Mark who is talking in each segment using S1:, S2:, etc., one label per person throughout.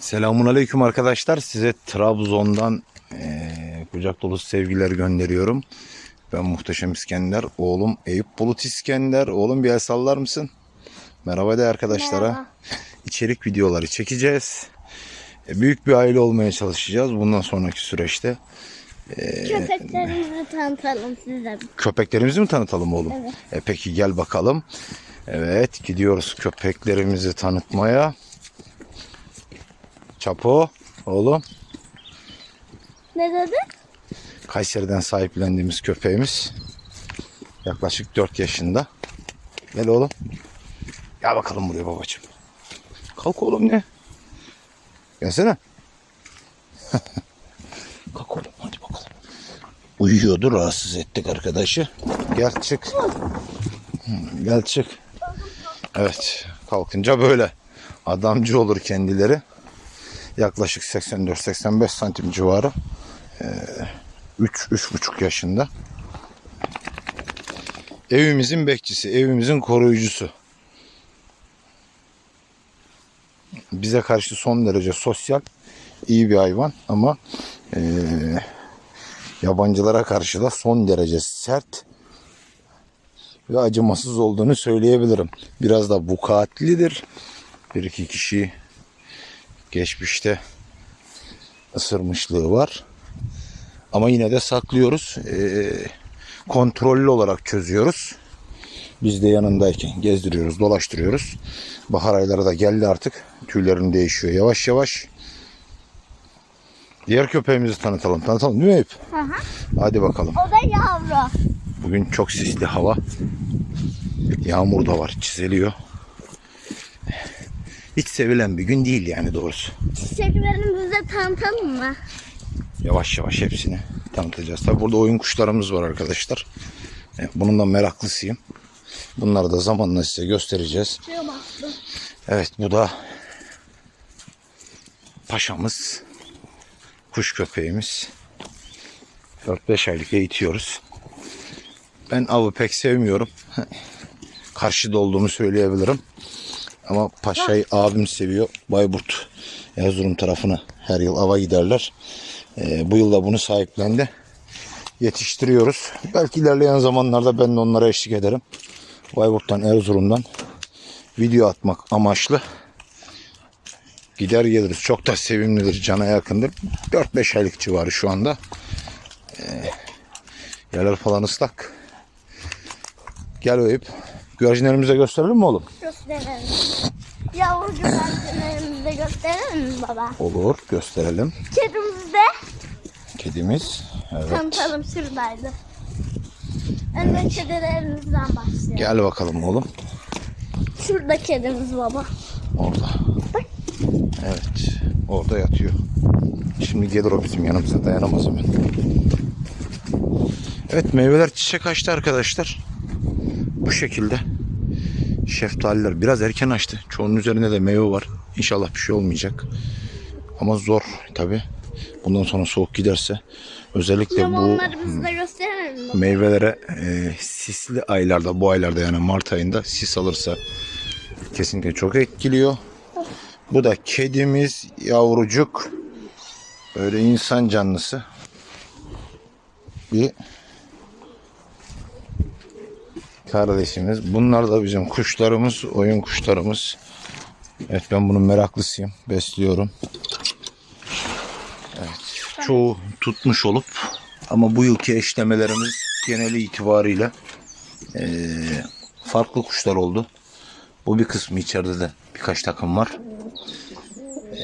S1: Selamun Aleyküm arkadaşlar. Size Trabzon'dan eee, kucak dolusu sevgiler gönderiyorum. Ben Muhteşem İskender. Oğlum Eyüp Bulut İskender. Oğlum bir el sallar mısın? Merhaba de arkadaşlara.
S2: Merhaba.
S1: İçerik videoları çekeceğiz. E, Büyük bir aile olmaya çalışacağız bundan sonraki süreçte.
S2: Köpeklerimizi tanıtalım size.
S1: Köpeklerimizi mi tanıtalım oğlum?
S2: Evet.
S1: E peki gel bakalım. Evet gidiyoruz köpeklerimizi tanıtmaya. Çapo oğlum.
S2: Ne dedi?
S1: Kayseri'den sahiplendiğimiz köpeğimiz. Yaklaşık 4 yaşında. Gel oğlum. Gel bakalım buraya babacığım. Kalk oğlum ne? Gelsene. Kalk oğlum hadi bakalım. Uyuyordu rahatsız ettik arkadaşı. Gel çık. Hmm, Gel çık. Evet kalkınca böyle. Adamcı olur kendileri. Yaklaşık 84-85 santim civarı. 3-3,5 yaşında. Evimizin bekçisi, evimizin koruyucusu. Bize karşı son derece sosyal, iyi bir hayvan ama eee, yabancılara karşı da son derece sert ve acımasız olduğunu söyleyebilirim. Biraz da vukuatlidir. Bir iki kişi geçmişte ısırmışlığı var. Ama yine de saklıyoruz. Ee, kontrollü olarak çözüyoruz. Biz de yanındayken gezdiriyoruz, dolaştırıyoruz. Bahar ayları da geldi artık. Tüylerin değişiyor yavaş yavaş. Diğer köpeğimizi tanıtalım. Tanıtalım değil mi Eyüp?
S2: Hı hı.
S1: Hadi bakalım.
S2: O da yavru.
S1: Bugün çok sisli hava. Yağmur da var, çiziliyor. Hiç sevilen bir gün değil yani doğrusu.
S2: Çiçeklerimizi tanıtalım mı?
S1: Yavaş yavaş hepsini tanıtacağız. Tabi burada oyun kuşlarımız var arkadaşlar. E, Bunun da meraklısıyım. Bunları da zamanla size göstereceğiz. Evet bu da paşamız. Kuş köpeğimiz. 4-5 aylık eğitiyoruz. Ben avı pek sevmiyorum. Karşıda olduğumu söyleyebilirim. Ama paşayı abim seviyor. Bayburt, Erzurum tarafına her yıl ava giderler. Ee, bu yıl da bunu sahiplendi. Yetiştiriyoruz. Belki ilerleyen zamanlarda ben de onlara eşlik ederim. Bayburt'tan, Erzurum'dan video atmak amaçlı gider geliriz. Çok da sevimlidir, cana yakındır. 4-5 aylık civarı şu anda. Ee, yerler falan ıslak. Gel Eyüp. Güvercinlerimize gösterelim mi oğlum?
S2: Gösterelim. Yavru güvercinlerimizi de gösterelim mi baba?
S1: Olur, gösterelim.
S2: Kedimizi de
S1: Kedimiz. Evet.
S2: tanıtalım şuradaydı. Önce kedilerimizden başlayalım.
S1: Gel bakalım oğlum.
S2: Şurada kedimiz baba.
S1: Orada. Evet. Orada yatıyor. Şimdi gelir o bizim yanımıza dayanamaz hemen. Evet meyveler çiçek açtı arkadaşlar. Bu şekilde. Şeftaliler biraz erken açtı. Çoğunun üzerinde de meyve var. İnşallah bir şey olmayacak. Ama zor tabi. Bundan sonra soğuk giderse özellikle bu
S2: mi?
S1: meyvelere e, sisli aylarda bu aylarda yani Mart ayında sis alırsa kesinlikle çok etkiliyor. Bu da kedimiz yavrucuk böyle insan canlısı bir kardeşimiz. Bunlar da bizim kuşlarımız, oyun kuşlarımız. Evet ben bunun meraklısıyım. Besliyorum. Evet. Çoğu tutmuş olup ama bu yılki eşlemelerimiz geneli itibariyle eee, farklı kuşlar oldu. Bu bir kısmı içeride de birkaç takım var.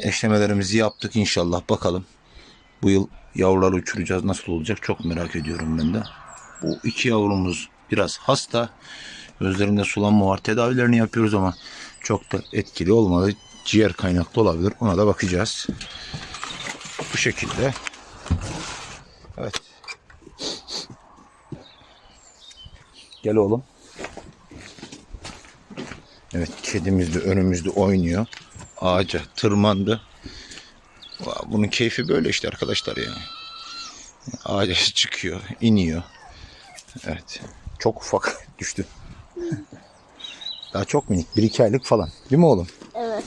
S1: Eşlemelerimizi yaptık inşallah bakalım. Bu yıl yavruları uçuracağız nasıl olacak çok merak ediyorum ben de. Bu iki yavrumuz biraz hasta. Gözlerinde sulanma var. Tedavilerini yapıyoruz ama çok da etkili olmadı. Ciğer kaynaklı olabilir. Ona da bakacağız. Bu şekilde. Evet. Gel oğlum. Evet kedimiz de önümüzde oynuyor. Ağaca tırmandı. Bunun keyfi böyle işte arkadaşlar ya. Ağaca çıkıyor, iniyor. Evet. Çok ufak düştü. Daha çok minik. Bir iki aylık falan. Değil mi oğlum?
S2: Evet.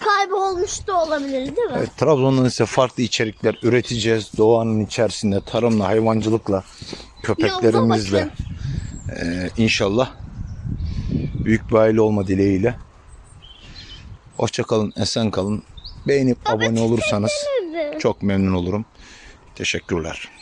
S2: Kaybol olmuş da olabilir değil mi?
S1: Evet, Trabzon'dan ise farklı içerikler üreteceğiz. Doğanın içerisinde tarımla, hayvancılıkla, köpeklerimizle Ee, inşallah büyük bir aile olma dileğiyle. Hoşça kalın, esen kalın. Beğenip abone olursanız çok memnun olurum. Teşekkürler.